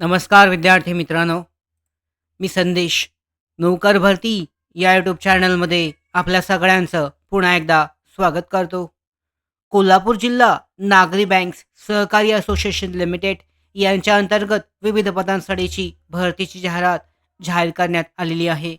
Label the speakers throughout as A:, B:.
A: नमस्कार विद्यार्थी मित्रांनो. मी संदेश. नौकर भरती या यूट्यूब चॅनलमध्ये आपल्या सगळ्यांचं पुन्हा एकदा स्वागत करतो. कोल्हापूर जिल्हा नागरी बँक्स सहकारी असोसिएशन लिमिटेड यांच्या अंतर्गत विविध पदांसाठीची भरतीची जाहिरात जाहीर करण्यात आलेली आहे.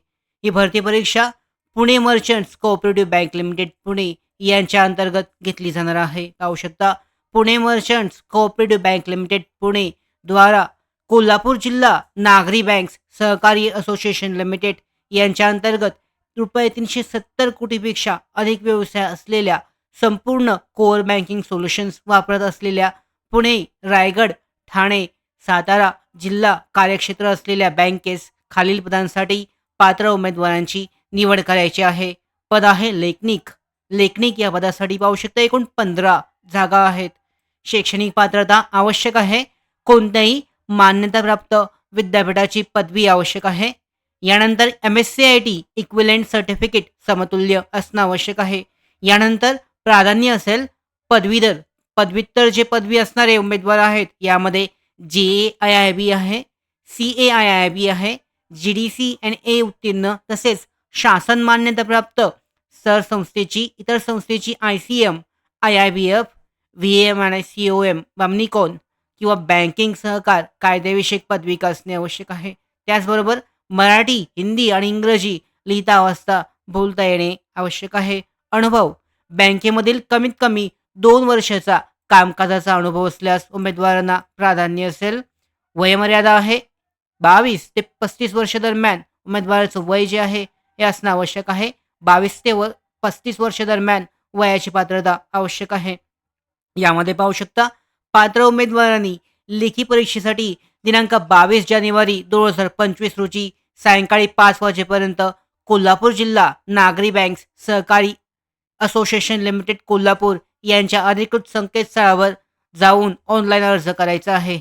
A: ही भरती परीक्षा Pune merchants cooperative bank limited Pune यांच्या अंतर्गत घेतली जाणार आहे. पाहू शकता Pune merchants cooperative bank limited Pune द्वारा कोल्हापूर जिल्हा नागरी बँक्स सहकारी असोसिएशन लिमिटेड यांच्या अंतर्गत रुपये तीनशे सत्तर कोटीपेक्षा अधिक व्यवसाय असलेल्या संपूर्ण कोअर बँकिंग सोल्युशन्स वापरत असलेल्या पुणे रायगड ठाणे सातारा जिल्हा कार्यक्षेत्र असलेल्या बँकेस खालील पदांसाठी पात्र उमेदवारांची निवड करायची आहे. पद आहे लेखनिक. लेखनिक या पदासाठी पाहू शकता एकूण पंधरा जागा आहेत. शैक्षणिक पात्रता आवश्यक आहे. कोणत्याही मान्यताप्राप्त विद्यापीठाची पदवी आवश्यक आहे. यानंतर M S C I T equivalent certificate समतुल्य असणं आवश्यक आहे. यानंतर प्राधान्य असेल पदवीधर पदव्युत्तर जे पदवी असणारे उमेदवार आहेत यामध्ये जे ए आय आय बी आहे C A I I B आहे G D C and A उत्तीर्ण तसेच शासन मान्यताप्राप्त सर संस्थेची इतर संस्थेची I C M I I B F V M आणि सी ओ एम बामनिकॉन किंवा बँकिंग सहकार कायदेविषयक पदविका असणे आवश्यक आहे? त्याचबरोबर मराठी हिंदी आणि इंग्रजी लिहिता वाचता बोलता येणे आवश्यक आहे. अनुभव. बँकेमधील कमीत कमी दोन वर्षाचा कामकाजाचा अनुभव असल्यास उमेदवारांना प्राधान्य असेल. वयमर्यादा आहे. बावीस ते पस्तीस वर्ष दरम्यान उमेदवाराचं वय जे आहे हे असणं आवश्यक आहे. बावीस ते व पस्तीस वर्ष दरम्यान वयाची पात्रता आवश्यक आहे. यामध्ये पाहू शकता पात्र उमेदवारांनी लेखी परीक्षेसाठी दिनांक बावीस जानेवारी दोन हजार पंचवीस रोजी सायंकाळी पाच वाजेपर्यंत कोल्हापूर जिल्हा नागरी बँक्स सहकारी असोसिएशन लिमिटेड कोल्हापूर यांच्या अधिकृत संकेतस्थळावर जाऊन ऑनलाईन अर्ज करायचा आहे.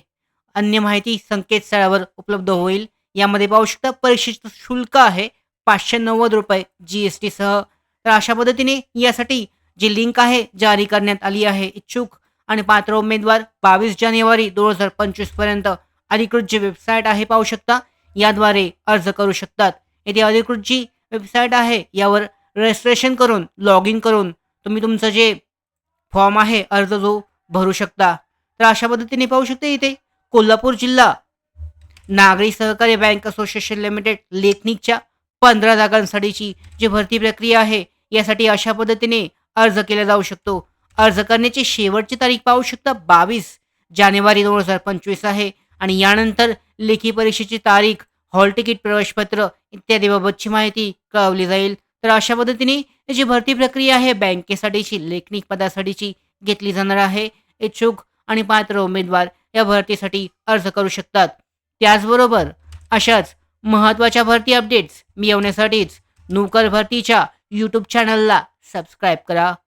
A: अन्य माहिती संकेतस्थळावर उपलब्ध होईल. यामध्ये पाहू शकता परीक्षेचं शुल्क आहे पाचशे नव्वद रुपये जी एस टीसह तर अशा पद्धतीने यासाठी जी लिंक आहे जारी करण्यात आली आहे. इच्छुक आणि पात्र उमेदवार बावीस जानेवारी दोन हजार पंचवीसपर्यंत अधिकृत जी वेबसाईट आहे पाहू शकता याद्वारे अर्ज करू शकतात. येथे अधिकृत जी वेबसाईट आहे यावर रजिस्ट्रेशन करून लॉग इन करून तुम्ही तुमचं जे फॉर्म आहे अर्ज जो भरू शकता. तर अशा पद्धतीने पाहू शकता इथे कोल्हापूर जिल्हा नागरी सहकारी बँक असोसिएशन लिमिटेड लेखनिकच्या पंधरा जागांसाठीची जी भरती प्रक्रिया आहे यासाठी अशा पद्धतीने अर्ज केला जाऊ शकतो. अर्ज करण्याची शेवटची तारीख पाहू शकता. बावीस जानेवारी दोन हजार पंचवीस आहे. आणि यानंतर लेखी परीक्षेची तारीख हॉल तिकीट प्रवेशपत्र इत्यादीबाबतची माहिती कळवली जाईल. तर अशा पद्धतीने जी भरती प्रक्रिया आहे बँकेसाठीची लेखनिक पदासाठीची घेतली जाणार आहे. इच्छुक आणि पात्र उमेदवार या भरतीसाठी अर्ज करू शकतात. त्याचबरोबर अशाच महत्त्वाच्या भरती अपडेट्स मिळवण्यासाठीच नोकर भरतीच्या यूट्यूब चॅनलला सबस्क्राईब करा.